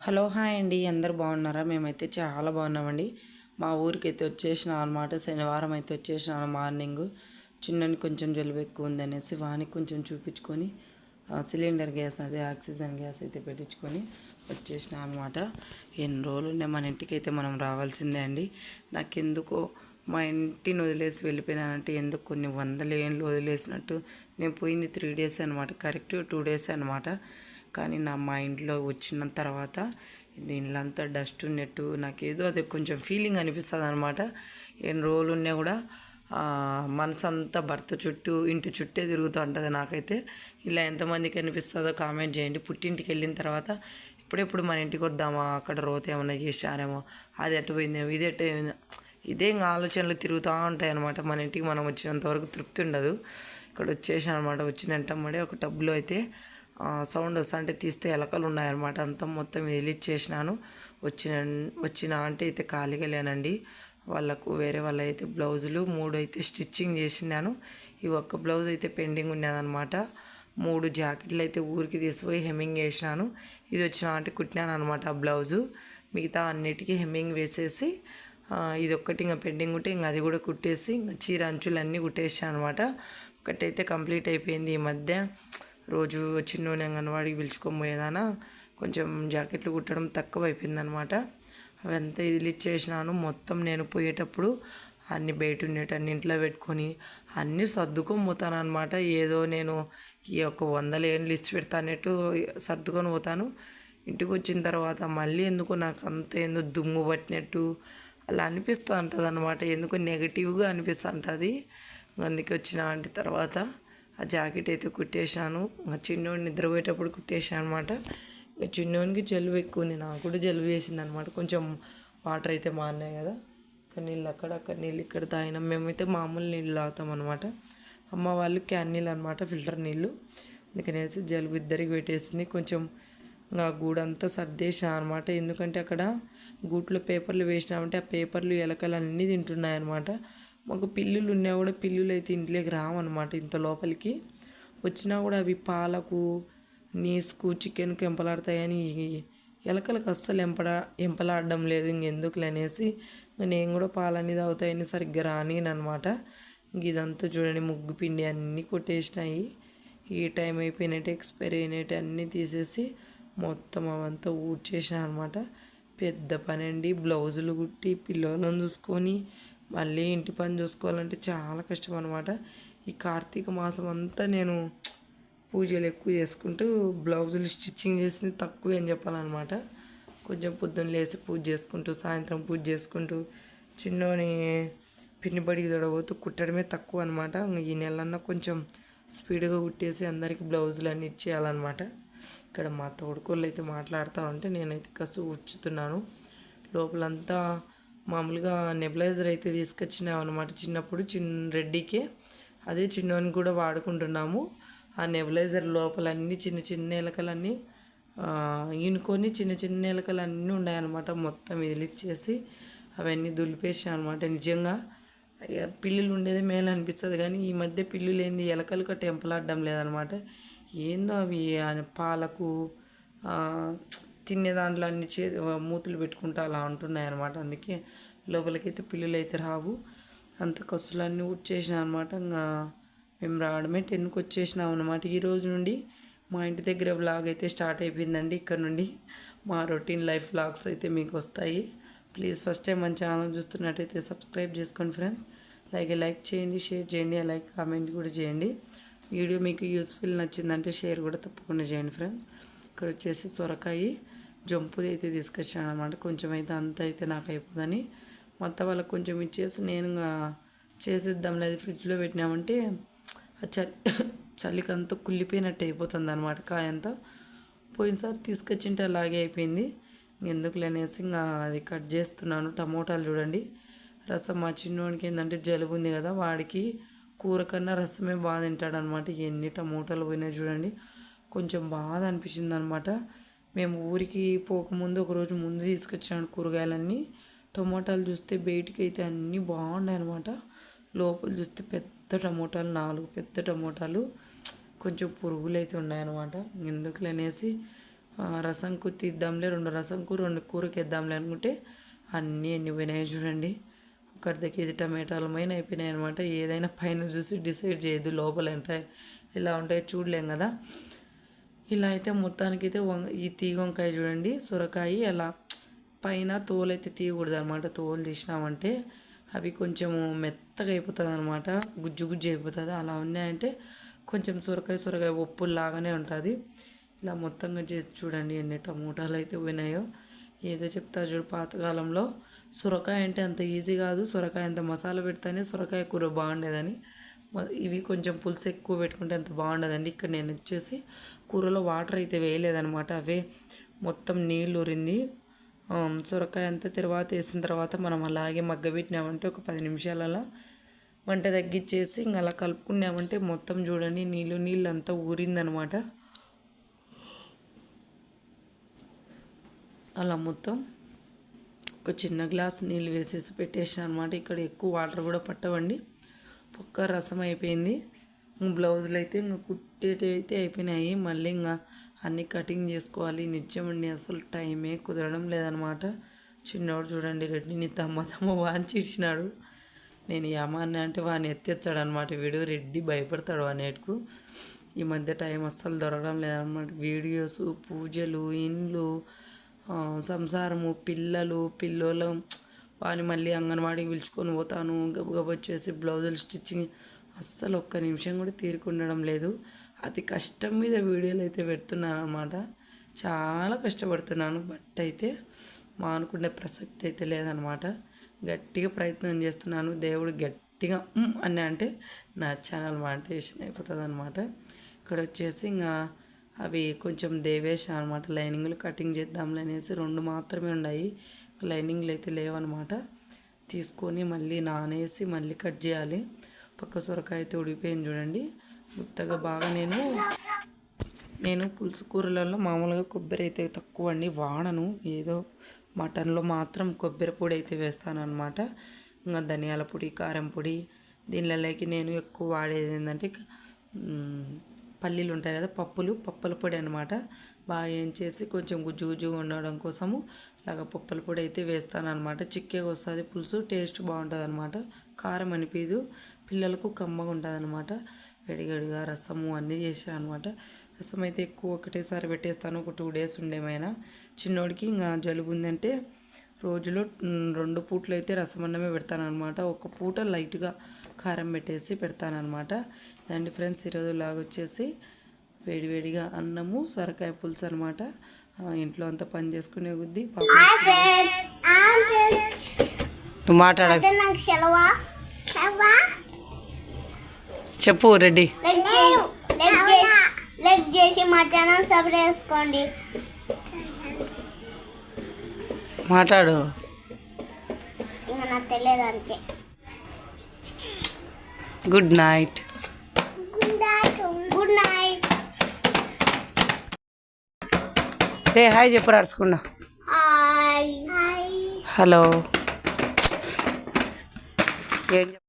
Hello hi అండి అందరు బాగున్నారా? మేమైతే చాలా బాగున్నామండి. మా ఊరికి అయితే వచ్చేసిన అనమాట శనివారం అయితే వచ్చేసిన మార్నింగ్. చిన్నని కొంచెం జలుబు ఎక్కువ ఉందనేసి వానికి కొంచెం చూపించుకొని సిలిండర్ గ్యాస్ అదే ఆక్సిజన్ గ్యాస్ అయితే పెట్టించుకొని వచ్చేసిన అనమాట ఎన్ని రోజులు మన ఇంటికి అయితే మనం రావాల్సిందే అండి. నాకెందుకో మా ఇంటిని వదిలేసి వెళ్ళిపోయినానంటే ఎందుకు కొన్ని వందల ఏళ్ళు వదిలేసినట్టు. నేను పోయింది త్రీ డేస్ అనమాట కరెక్ట్ టూ డేస్ అనమాట కానీ నా మా ఇంట్లో వచ్చిన తర్వాత దీనిలంతా డస్ట్ ఉన్నట్టు నాకు ఏదో అది కొంచెం ఫీలింగ్ అనిపిస్తుంది అనమాట ఎన్ని రోజులు ఉన్నా కూడా మనసంతా మనసు అంతా భర్త చుట్టూ ఇంటి చుట్టే తిరుగుతూ ఉంటుంది నాకైతే. ఇలా ఎంతమందికి అనిపిస్తుందో కామెంట్ చేయండి. పుట్టింటికి వెళ్ళిన తర్వాత ఇప్పుడెప్పుడు మన ఇంటికి వద్దామా? అక్కడ రోత ఏమైనా చేశారేమో? అది ఎటు పోయిందేమో ఇది ఎటు ఇదే ఇంకా ఆలోచనలు తిరుగుతూ ఉంటాయి అనమాట మన ఇంటికి మనం వచ్చినంత వరకు తృప్తి ఉండదు. ఇక్కడ వచ్చేసాను అనమాట వచ్చిన వచ్చినంటమ్మడే ఒక టబ్లో అయితే సౌండ్ అంటే తీస్తే ఎలకలు ఉన్నాయన్నమాట. అంతా మొత్తం వెలిచ్చేసినాను వచ్చిన వచ్చిన అంటే అయితే ఖాళీగా లేనండి. వాళ్ళకు వేరే వాళ్ళ అయితే బ్లౌజులు మూడు అయితే స్టిచ్చింగ్ చేసినాను. ఈ ఒక్క బ్లౌజ్ అయితే పెండింగ్ ఉన్నదనమాట మూడు జాకెట్లు అయితే ఊరికి తీసుకుపోయి హెమ్మింగ్ వేసినాను ఇది వచ్చిన అంటే కుట్టినాను అనమాట ఆ బ్లౌజు. మిగతా అన్నిటికీ హెమ్మింగ్ వేసేసి ఇది ఒక్కటి ఇంకా పెండింగ్ ఉంటే ఇంకా అది కూడా కుట్టేసి ఇంకా చీర అంచులన్నీ కుట్టేసాను అనమాట ఒకటైతే కంప్లీట్ అయిపోయింది ఈ మధ్య. రోజు చిన్నోని అంగన్వాడికి పిలుచుకొని పోయేదానా కొంచెం జాకెట్లు కుట్టడం తక్కువ అయిపోయిందనమాట అవంతా ఇది చేసినాను మొత్తం నేను పోయేటప్పుడు అన్ని బయట ఉండేటన్ని ఇంట్లో పెట్టుకొని అన్నీ సర్దుకొని పోతాను అనమాట ఏదో నేను ఈ యొక్క వందలేని ఏం లిస్ట్ పెడతానట్టు సర్దుకొని పోతాను. ఇంటికి వచ్చిన తర్వాత మళ్ళీ ఎందుకు నాకు అంత ఏందో దుమ్ము పట్టినట్టు అలా అనిపిస్తూ ఉంటుంది అనమాట ఎందుకు నెగిటివ్గా అనిపిస్తూ ఉంటుంది. అందుకే వచ్చిన అంటే తర్వాత ఆ జాకెట్ అయితే కుట్టేశాను. ఇంకా చిన్నోడిని నిద్రపోయేటప్పుడు కుట్టేశాను అనమాట ఇంకా చిన్నోనికి జలుబు ఎక్కువ ఉంది నాకు కూడా జలుబు వేసింది అనమాట కొంచెం వాటర్ అయితే మారినాయి కదా. ఒక నీళ్ళు అక్కడ అక్కడ నీళ్ళు ఇక్కడ తాగినాం. మేమైతే మామూలు నీళ్ళు తాగుతాం అనమాట. అమ్మ వాళ్ళు క్యాన్ నీళ్ళు అనమాట ఫిల్టర్ నీళ్ళు. అందుకనేసి జలుబు ఇద్దరికి పెట్టేసింది. కొంచెం ఇంకా గూడంతా సర్దేసా అనమాట. ఎందుకంటే అక్కడ గూట్లో పేపర్లు వేసినామంటే ఆ పేపర్లు ఎలకలు అన్నీ తింటున్నాయి అనమాట మాకు పిల్లులు ఉన్నా కూడా పిల్లులు అయితే ఇంట్లోకి రావన్నమాట ఇంత లోపలికి. వచ్చినా కూడా అవి పాలకు నీసుకు చికెన్కి ఎంపలాడతాయని ఎలకలకు అస్సలు ఎంపడ ఎంపలాడడం లేదు ఇంకెందుకులే అనేసి నేను కూడా పాలన్నీ తాగుతాయని సరిగ్గా రానినమాట ఇంక ఇదంతా చూడండి ముగ్గు పిండి అన్నీ కొట్టేసినాయి. ఈ టైం అయిపోయినట్టు ఎక్స్పైర్ అయినట్టు అన్నీ తీసేసి మొత్తం అవంతా ఊడ్చేసిన అనమాట పెద్ద పని అండి బ్లౌజులు కుట్టి పిల్లలను చూసుకొని మళ్ళీ ఇంటి పని చూసుకోవాలంటే చాలా కష్టం అనమాట ఈ కార్తీక మాసం అంతా నేను పూజలు ఎక్కువ చేసుకుంటూ బ్లౌజులు స్టిచ్చింగ్ చేసింది తక్కువే అని చెప్పాలన్నమాట. కొంచెం పొద్దున్న లేసి పూజ చేసుకుంటూ సాయంత్రం పూజ చేసుకుంటూ చిన్నోని పిన్ని బడికి తొడగోతూ కుట్టడమే తక్కువ అనమాట ఈ నెలన్నా కొంచెం స్పీడ్గా కుట్టేసి అందరికి బ్లౌజులు అన్నీ ఇచ్చేయాలన్నమాట. ఇక్కడ మా తోడుకోళ్ళు అయితే మాట్లాడుతూ ఉంటే నేనైతే కసు ఉచ్చుతున్నాను లోపలంతా మామూలుగా నెబులైజర్ అయితే తీసుకొచ్చినాం అనమాట చిన్నప్పుడు చిన్న రెడ్డికి. అదే చిన్నోని కూడా వాడుకుంటున్నాము. ఆ నెబులైజర్ లోపలన్నీ చిన్న చిన్న ఎలకలన్నీ ఈనుకొని చిన్న చిన్న ఎలకలు అన్నీ ఉన్నాయన్నమాట. మొత్తం ఇదిలిచ్చేసి అవన్నీ దులిపేసాను అనమాట నిజంగా పిల్లులు ఉండేది మేలు అనిపిస్తుంది కానీ ఈ మధ్య పిల్లులు ఏంది ఎలకలకు టెంపుల్ ఆడడం లేదనమాట ఏందో అవి పాలకు తినే దాంట్లో అన్ని చే మూతులు పెట్టుకుంటా అలా ఉంటున్నాయి అనమాట అందుకే లోపలికైతే పిల్లులు అయితే రావు. అంత కసులన్నీ ఉచ్చేసిన అనమాట ఇంకా మేము రావడమే టెన్కి వచ్చేసినాం అనమాట ఈ రోజు నుండి మా ఇంటి దగ్గర వ్లాగ్ అయితే స్టార్ట్ అయిపోయిందండి. ఇక్కడ నుండి మా రొటీన్ లైఫ్ వ్లాగ్స్ అయితే మీకు వస్తాయి. ప్లీజ్ ఫస్ట్ టైం మన ఛానల్ చూస్తున్నట్టయితే సబ్స్క్రైబ్ చేసుకోండి ఫ్రెండ్స్. అలాగే లైక్ చేయండి షేర్ చేయండి అలాగే కామెంట్ కూడా చేయండి. వీడియో మీకు యూస్ఫుల్ నచ్చిందంటే షేర్ కూడా తప్పకుండా చేయండి ఫ్రెండ్స్. ఇక్కడ వచ్చేసి సొరకాయ. జంపుది అయితే తీసుకొచ్చాను అనమాట కొంచెం అయితే అంత అయితే నాకు అయిపోదని మొత్తం వాళ్ళకి కొంచెం ఇచ్చేసి నేను చేసేద్దాం లేదు ఫ్రిడ్జ్లో పెట్టినామంటే ఆ చలి చలికంతా కుళ్ళిపోయినట్టు అయిపోతుంది అనమాట కాయ అంతా పోయినసారి తీసుకొచ్చింటే అలాగే అయిపోయింది. ఎందుకు అనేసి ఇంకా అది కట్ చేస్తున్నాను. టమోటాలు చూడండి. రసం మా చిన్నోడికి ఏంటంటే జలుబు ఉంది కదా వాడికి కూర కన్నా రసమే బాగా తింటాడనమాట ఎన్ని టమోటాలు పోయినాయి చూడండి. కొంచెం బాధ అనిపించింది అనమాట మేము ఊరికి పోకముందు ఒకరోజు ముందు తీసుకొచ్చాను కూరగాయలన్నీ. టమోటాలు చూస్తే బయటికి అయితే అన్నీ బాగున్నాయి అనమాట లోపల చూస్తే పెద్ద టమోటాలు నాలుగు పెద్ద టమోటాలు. కొంచెం పురుగులు అయితే ఉన్నాయన్నమాట. ఎందుకులే అనేసి ఆ, రసంకు తీద్దాంలే రెండు కూర రెండు కూరకి వేద్దాంలే అనుకుంటే అన్నీ ఎన్ని పోయినాయి చూడండి. ఒక అర్ధ కేజీ టమాటాలు పైన అయిపోయినాయి అనమాట ఏదైనా పైన చూసి డిసైడ్ చేయదు లోపల ఉంటాయి ఇలా ఉంటాయి చూడలేం కదా. ఇలా అయితే మొత్తానికి అయితే ఈ తీగ వంకాయ చూడండి సొరకాయ అలా పైన తోలు అయితే తీయకూడదు అనమాట తోలు తీసినామంటే అవి కొంచెము మెత్తగా అయిపోతుంది అనమాట గుజ్జు గుజ్జు అయిపోతుంది. అలా ఉన్నాయంటే కొంచెం సొరకాయ సొరకాయ లాగానే ఉంటుంది. ఇలా మొత్తంగా చేసి చూడండి ఎన్ని టమోటాలు అయితే పోయినాయో. ఏదో చెప్తా చూడు పాతకాలంలో సొరకాయ అంటే అంత ఈజీ కాదు. సొరకాయ అంత మసాలా పెడితేనే సొరకాయ కూర బాగుండేదని. ఇవి కొంచెం పులుసు ఎక్కువ పెట్టుకుంటే అంత బాగుండదండి. ఇక్కడ నేను వచ్చేసి కూరలో వాటర్ అయితే వేయలేదనమాట అవే మొత్తం నీళ్ళు ఊరింది సొరకాయ అంతా తర్వాత వేసిన తర్వాత మనం అలాగే మగ్గబెట్టినామంటే ఒక పది నిమిషాలలో వంట తగ్గించేసి ఇంకా అలా కలుపుకున్నామంటే మొత్తం చూడండి నీళ్ళు నీళ్ళు అంతా ఊరిందనమాట అలా మొత్తం ఒక చిన్న గ్లాస్ నీళ్ళు వేసేసి పెట్టేసాను అనమాట ఇక్కడ ఎక్కువ వాటర్ కూడా పట్టవండి. పక్క రసం అయిపోయింది. ఇంక బ్లౌజులు అయితే ఇంకా కుట్టేటైతే అయిపోయినాయి. మళ్ళీ ఇంకా అన్నీ కటింగ్ చేసుకోవాలి. నిజమండి అసలు టైమే కుదరడం లేదనమాట. చిన్నవాడు చూడండి రెడ్డిని తమ్మ తమ్మ వాంచి ఇచ్చినాడు నేను ఏమన్నా అంటే వాడిని ఎత్తేస్తాడు అనమాట వీడు రెడ్డి భయపడతాడు వానేటుకు. ఈ మధ్య టైం అస్సలు దొరకడం లేదనమాట. వీడియోస్ పూజలు ఇండ్లు సంసారము పిల్లలు పిల్లోలం వాని మళ్ళీ అంగన్వాడికి పిలుచుకొని పోతాను. గబగబ వచ్చేసి బ్లౌజులు స్టిచ్చింగ్ అస్సలు ఒక్క నిమిషం కూడా తీరుకుండడం లేదు. అతి కష్టం మీద వీడియోలు అయితే పెడుతున్నాను అనమాట చాలా కష్టపడుతున్నాను. బట్ అయితే మానుకునే ప్రసక్తి అయితే లేదనమాట గట్టిగా ప్రయత్నం చేస్తున్నాను. దేవుడు గట్టిగా అని అంటే నా ఛానల్ మానిటేషన్ అయిపోతుంది అనమాట ఇక్కడ వచ్చేసి ఇంకా అవి కొంచెం దేవేశ అనమాట లైనింగ్లు కటింగ్ చేద్దాంలే అనేసి రెండు మాత్రమే ఉన్నాయి. లైనింగ్లు అయితే లేవన్నమాట తీసుకొని మళ్ళీ నానేసి మళ్ళీ కట్ చేయాలి. పక్క సొరకాయ అయితే ఉడిపోయింది చూడండి. ముత్తగా బాగా నేను నేను పులుసు కూరలలో మామూలుగా కొబ్బరి అయితే తక్కువ అండి వాడను. ఏదో మటన్లో మాత్రం కొబ్బరి పొడి అయితే వేస్తాను అనమాట ఇంకా ధనియాల పొడి కారం పొడి దీనిలోకి నేను ఎక్కువ వాడేది ఏంటంటే పల్లీలు ఉంటాయి కదా పప్పులు పప్పుల పొడి అనమాట బాగా ఏం చేసి కొంచెం గుజ్జు గుజ్జుగా ఉండడం కోసము ఇలాగ పప్పుల పొడి అయితే వేస్తాను అనమాట చిక్కగా వస్తుంది పులుసు టేస్ట్ బాగుంటుంది అనమాట కారం అనిపించదు పిల్లలకు కమ్మగా ఉంటుంది అనమాట వేడిగడిగా రసము అన్నీ చేసాను అనమాట రసం అయితే ఎక్కువ ఒకటేసారి పెట్టేస్తాను ఒక టూ డేస్ ఉండేమైనా. చిన్నోడికి ఇంకా జలుబు ఉందంటే రోజులో రెండు పూటలు అయితే రసం అన్నమే పెడతానమాట ఒక పూట లైట్గా కారం పెట్టేసి పెడతానమాట అనమాట దాన్ని ఫ్రెండ్స్ ఈరోజు లాగా వచ్చేసి వేడివేడిగా అన్నము సొరకాయ పులుసు అనమాట ఇంట్లో అంతా పని చేసుకునే కొద్దీ నువ్వు మాట్లాడ. నాకు సెలవా? సెలవా? చెప్పు రెడ్డి. చేసి లైక్ చేసి లైక్ చేసి మా ఛానల్ సబ్స్క్రైబ్ చేసుకోండి. మాట్లాడు. ఇంకా నాకు తెలియదు అంతే. Good night good night good night ఏ హాయ్ చెప్పు రాసుకున్నా హాయ్ హాయ్ హలో ఏం చెప్